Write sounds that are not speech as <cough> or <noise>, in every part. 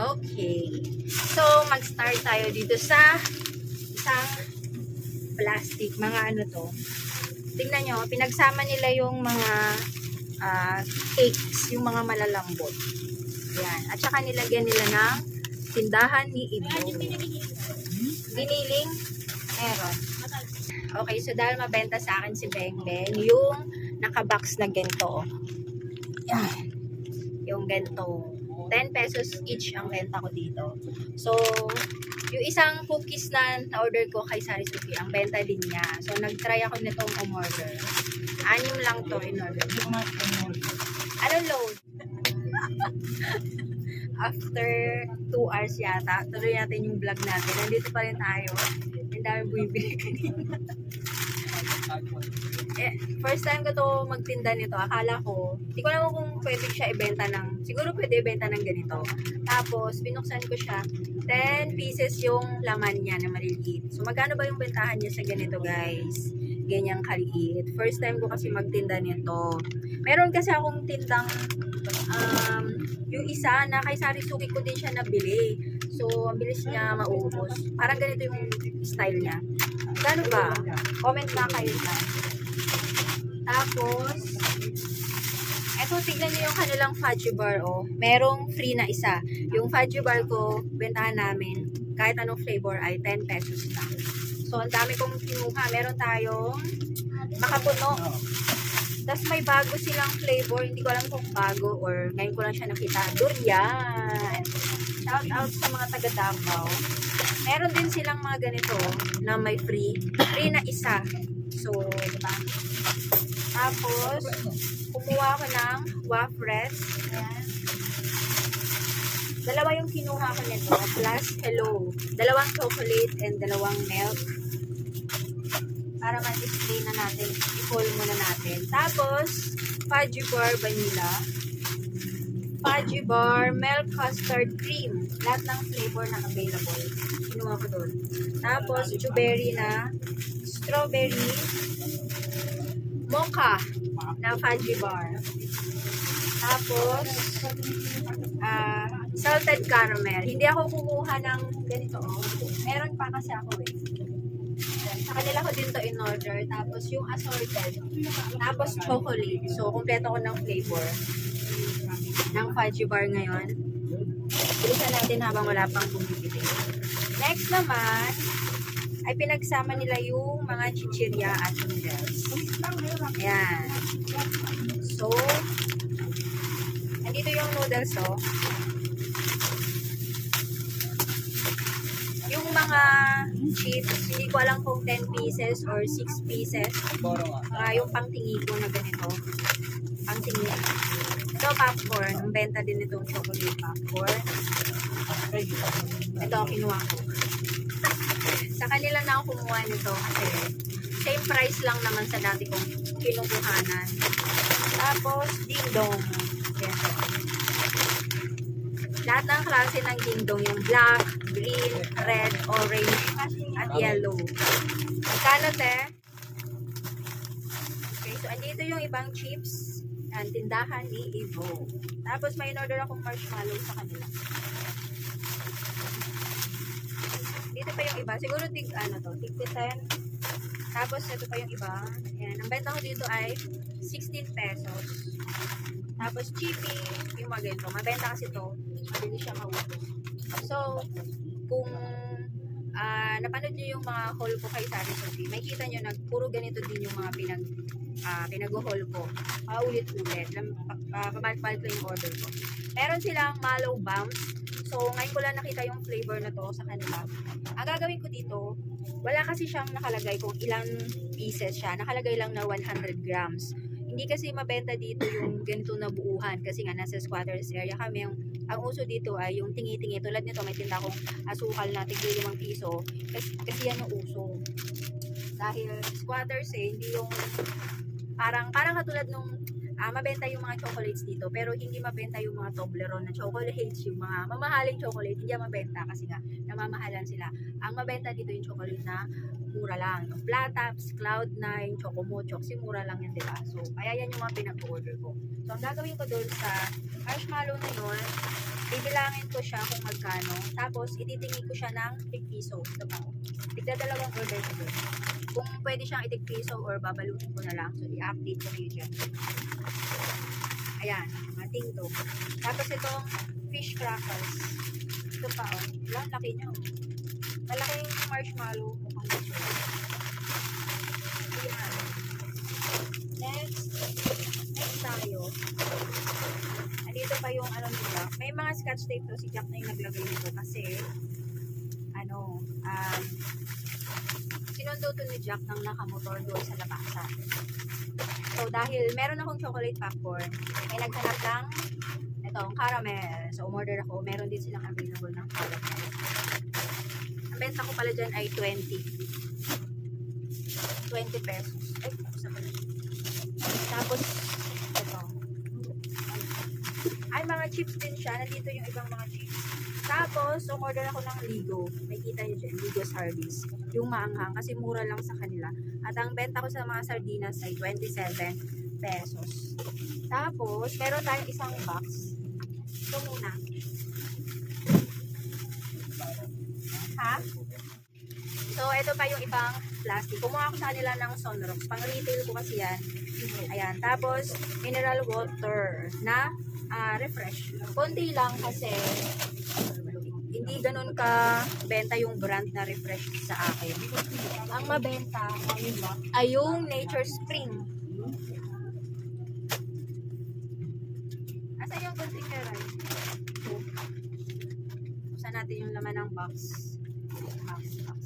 Okay. So, mag-start tayo dito sa isang plastic. Mga ano to. Tingnan nyo, pinagsama nila yung mga ah, cakes, yung mga malalambot. Yan. At saka nilagyan nila ng tindahan ni Ibo. Giniling, meron. Okay, so dahil mabenta sa akin si Beng Beng, yung nakabox na ganito. Yan. Yung ganito. 10 pesos each ang benta ko dito. So, yung isang cookies na na-order ko kay Sari Suki, ang benta din niya. So, nag-try ako nitong umorder. Anim lang to in order. Ano load? <laughs> After 2 hours yata, tuloy natin yung vlog natin. Nandito pa rin tayo. Ang dami bumibili <laughs> kanina. Eh, first time ko to magtinda nito. Akala ko, hindi ko alam kung pwede siya ibenta ng, siguro pwede ibenta ng ganito. Tapos, binuksan ko siya. 10 pieces yung laman niya na maliliit. So, magkano ba yung bentahan niya sa ganito, guys? Ganyang kaliit. First time ko kasi magtinda nito. Meron kasi akong tindang um, yung isa na kay Sari Suki ko din siya nabili. So, ang bilis niya maubos. Parang ganito yung style niya. Gano ba? Comment na kayo na. Tapos, eto, tignan niyo yung kanilang fudge bar, oh. Merong free na isa. Yung fudge bar ko, bentahan namin, kahit anong flavor ay 10 pesos lang. So, ang dami kong kinuha. Meron tayong makapuno. Tapos may bago silang flavor. Hindi ko alam kung bago or ngayon ko lang siya nakita. Durian! Shout out sa mga taga Davao. Meron din silang mga ganito na may free. Free na isa. So, diba? Tapos, kumuha ako ng. Ayan. Dalawa yung kinuha ko nito. Plus, hello. Dalawang chocolate and dalawang milk. Para ma-display na natin. I-pull muna natin. Tapos, fudge bar vanilla. Fudge bar milk custard cream. Lahat ng flavor na available. Kinuha ko doon. Tapos, blueberry na strawberry mocha na fudge bar. Tapos, ah, salted caramel. Hindi ako kumuha ng ganito. Oh. Meron pa kasi ako eh. Sa kanila ko din to in order. Tapos yung assorted. Tapos chocolate. So, kompleto ko ng flavor ng fudge bar ngayon. Bilisan natin habang wala pang bumibili. Next naman, ay pinagsama nila yung mga chichirya at noodles. Ayan. So, andito yung noodles, oh. Yung mga chips, hindi ko alam kung 10 pieces or 6 pieces. Ah, yung pangtingi ko na ganito. Pangtingi. Ito, popcorn. Ang benta din itong chocolate popcorn. Ito, kinuha ko. Sa kanila na ako kumuha nito kasi same price lang naman sa dati kong kinukuhanan. Tapos, ding dong. Yan. Lahat ng klase ng ding dong, yung black, green, red, orange, at yellow. Magkano, te? Okay, so andito yung ibang chips ang tindahan ni Evo. Tapos may in-order akong marshmallow sa kanila. Dito pa yung iba. Siguro tig, ano to, tig 10. Tapos ito pa yung iba. Ayan. Ang benta ko dito ay 16 pesos. Tapos chippy, yung mga ganito. Mabenta kasi to. Mabilis siya maubos. So, kung ah napanood nyo yung mga haul ko kay Sari Sophie, may kita nyo na puro ganito din yung mga pinag ah pinag-haul ko. Paulit-ulit. Lam- pa- pa- Pabalik-balik lang yung order ko. Meron silang mallow bounce. So, ngayon ko lang nakita yung flavor na to sa kanila. Ang gagawin ko dito, wala kasi siyang nakalagay kung ilang pieces siya. Nakalagay lang na 100 grams. Hindi kasi mabenta dito yung ganito na buuhan kasi nga nasa squatters area kami. Yung, ang uso dito ay yung tingi-tingi. Tulad nito, may tinda akong asukal na tigil 5 piso. Kasi, kasi yan ang uso. Dahil squatters eh, hindi yung parang parang katulad nung ah, mabenta yung mga chocolates dito pero hindi mabenta yung mga Toblerone na chocolates yung mga mamahaling chocolate hindi mabenta kasi nga namamahalan sila ang mabenta dito yung chocolate na mura lang yung Plataps, Cloud9, Chocomocho kasi mura lang yan diba so kaya yan yung mga pinag-order ko so ang gagawin ko doon sa marshmallow na yun bibilangin ko siya kung magkano. Tapos, ititingi ko siya ng tig piso. Ito pa. Tigda dalawang order ko doon. Kung pwede siyang itig piso or babalutin ko na lang. So, i-update ko kayo dyan. Ayan, mating to. Tapos itong fish crackers. Ito pa, oh. Lang, laki niya, oh. Malaking marshmallow. Mukhang masarap. Ayan. Next, next tayo. Andito pa yung ano ni Jack. May mga scotch tape to si Jack na yung naglagay nito kasi ano, um, sinundo to ni Jack ng nakamotor doon sa labasan. So, dahil meron akong chocolate popcorn, ay naghanap ng itong caramel. So, umorder ako. Meron din silang available ng caramel. Ang benta ko pala dyan ay 20. 20 pesos. Ay, na pala. Tapos, ito. Ay, mga chips din siya. Nandito yung ibang mga chips. Tapos, umorder ako ng Ligo. May kita nyo dyan, Ligo Sardines. Yung maanghang, kasi mura lang sa kanila. At ang benta ko sa mga sardinas ay 27 pesos. Tapos, meron tayong isang box. Ito muna. Ha? So, ito pa yung ibang plastic. Kumuha ko sa kanila ng Sunrocks. Pang retail ko kasi yan. Ayan. Tapos, mineral water na ah, refresh. Konti lang kasi hindi ganun ka benta yung brand na refresh sa akin. Ang mabenta ay yung Nature Spring. Asa yung container ay? Buksan natin yung laman ng box. Box, box, box.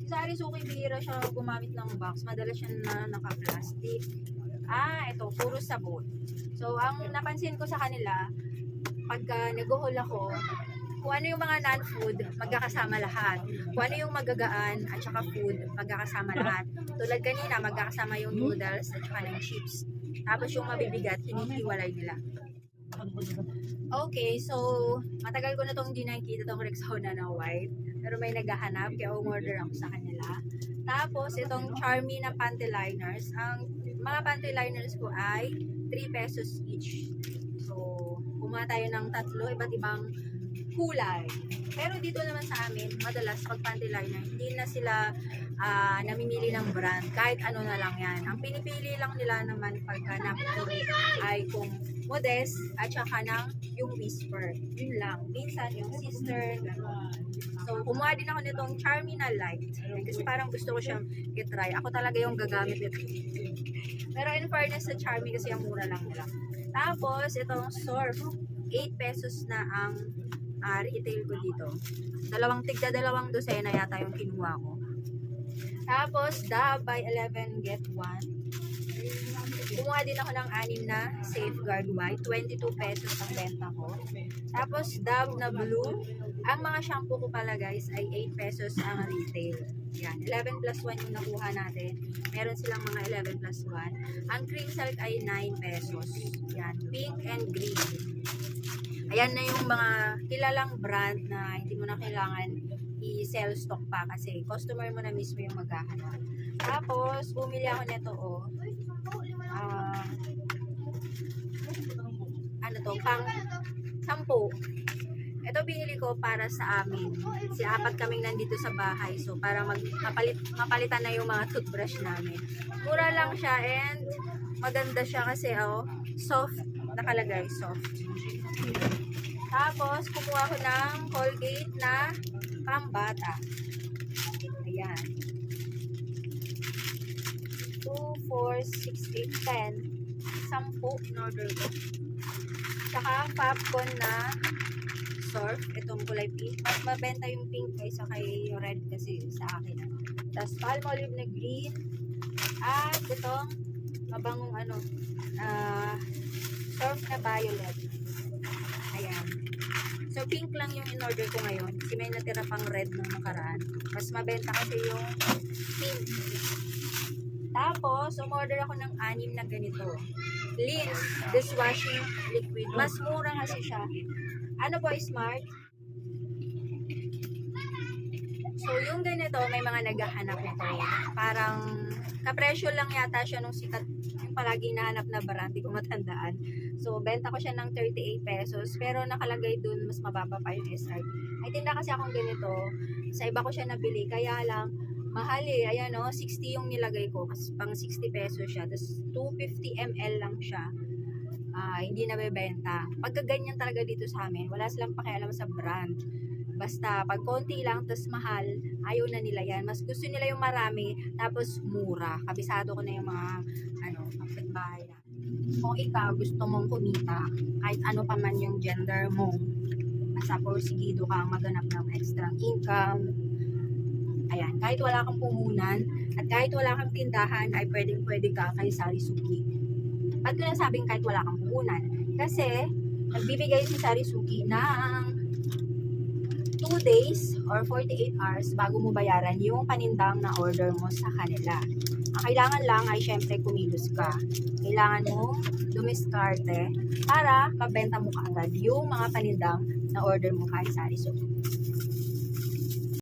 Si Sari Suki, bihira siya gumamit ng box. Madalas siya na naka-plastic. Ah, ito, puro sabon. So, ang napansin ko sa kanila, pagka nag-haul ako, kung ano yung mga non-food, magkakasama lahat. Kung ano yung magagaan at saka food, magkakasama lahat. Tulad kanina, magkakasama yung noodles at saka ng chips. Tapos yung mabibigat, hinihiwalay nila. Okay, so matagal ko na tong di nakikita tong Rexona na white. Pero may naghahanap, kaya umorder ako sa kanila. Tapos itong Charmy na panty liners. Ang mga panty liners ko ay 3 pesos each. Kumuha tayo ng tatlo, iba't ibang kulay. Pero dito naman sa amin, madalas pag panty liner, hindi na sila ah, namimili ng brand. Kahit ano na lang yan. Ang pinipili lang nila naman pagka napuri ay kung modest at saka ng yung whisper. Yun lang. Minsan yung sister. So, kumuha din ako nitong Charmy na light. Kasi parang gusto ko siyang i-try. Ako talaga yung gagamit nito. Pero in fairness sa Charmy kasi ang mura lang nila. Tapos, itong Surf. 8 pesos na ang ah, retail ko dito. Dalawang tigda dalawang dosena yata yung kinuha ko. Tapos, Dove by 11 get 1. Kumuha din ako ng anim na safeguard white. 22 pesos ang benta ko. Tapos, Dove na blue. Ang mga shampoo ko pala guys ay 8 pesos ang retail. Yan. 11 plus 1 yung nakuha natin. Meron silang mga 11 plus 1. Ang cream silk ay 9 pesos. Yan. Pink and green. Ayan na yung mga kilalang brand na hindi mo na kailangan i-sell stock pa kasi customer mo na mismo yung maghahanap. Tapos, bumili ako nito, oh. Ah, ano to, pang sampu. Ito binili ko para sa amin. Si apat kaming nandito sa bahay. So, para mag, mapalit, mapalitan na yung mga toothbrush namin. Mura lang siya and maganda siya kasi, oh, soft. Nakalagay, soft. Tapos, kumuha ko ng Colgate na pambata. Ayan. 2, 4, 6, 8, 10. Sampu in order ko. Saka popcorn na surf. Itong kulay pink. Mas mabenta yung pink kaysa kay red kasi sa akin. Tapos palmolive na green. At itong mabangong ano, ah, surf na violet. So, pink lang yung in-order ko ngayon. Kasi may natira pang red nung nakaraan. Mas mabenta kasi yung pink. Tapos, umorder ako ng anim na ganito. Lids dishwashing liquid. Mas mura kasi siya. Ano po, smart? So, yung ganito, may mga naghahanap nito. Parang, kapresyo lang yata siya nung sikat, palagi nahanap na brand, di ko matandaan. So, benta ko siya ng 38 pesos, pero nakalagay dun mas mababa pa yung SRP. Ay, tinda kasi akong ganito, sa iba ko siya nabili, kaya lang, mahal eh. Ayan o, 60 yung nilagay ko, kasi pang 60 pesos siya. Tapos, 250 ml lang siya. Ah, hindi nabebenta. Pagka ganyan talaga dito sa amin, wala silang pakialam sa brand. Basta, pag konti lang, tas mahal, ayaw na nila yan. Mas gusto nila yung marami, tapos mura. Kabisado ko na yung mga, ano, kapitbahay na. Kung ikaw gusto mong kumita, kahit ano pa man yung gender mo, basta porsigido kang maganap ng extra income, ayan, kahit wala kang puhunan, at kahit wala kang tindahan, ay pwedeng pwede ka kay Sari Suki. Ba't ko nasabing kahit wala kang puhunan? Kasi, nagbibigay si Sari Suki ng 2 days or 48 hours bago mo bayaran yung panindang na order mo sa kanila. Ang kailangan lang ay syempre kumilos ka. Kailangan mo dumiskarte para mabenta mo kaagad yung mga panindang na order mo kay Sari Suki.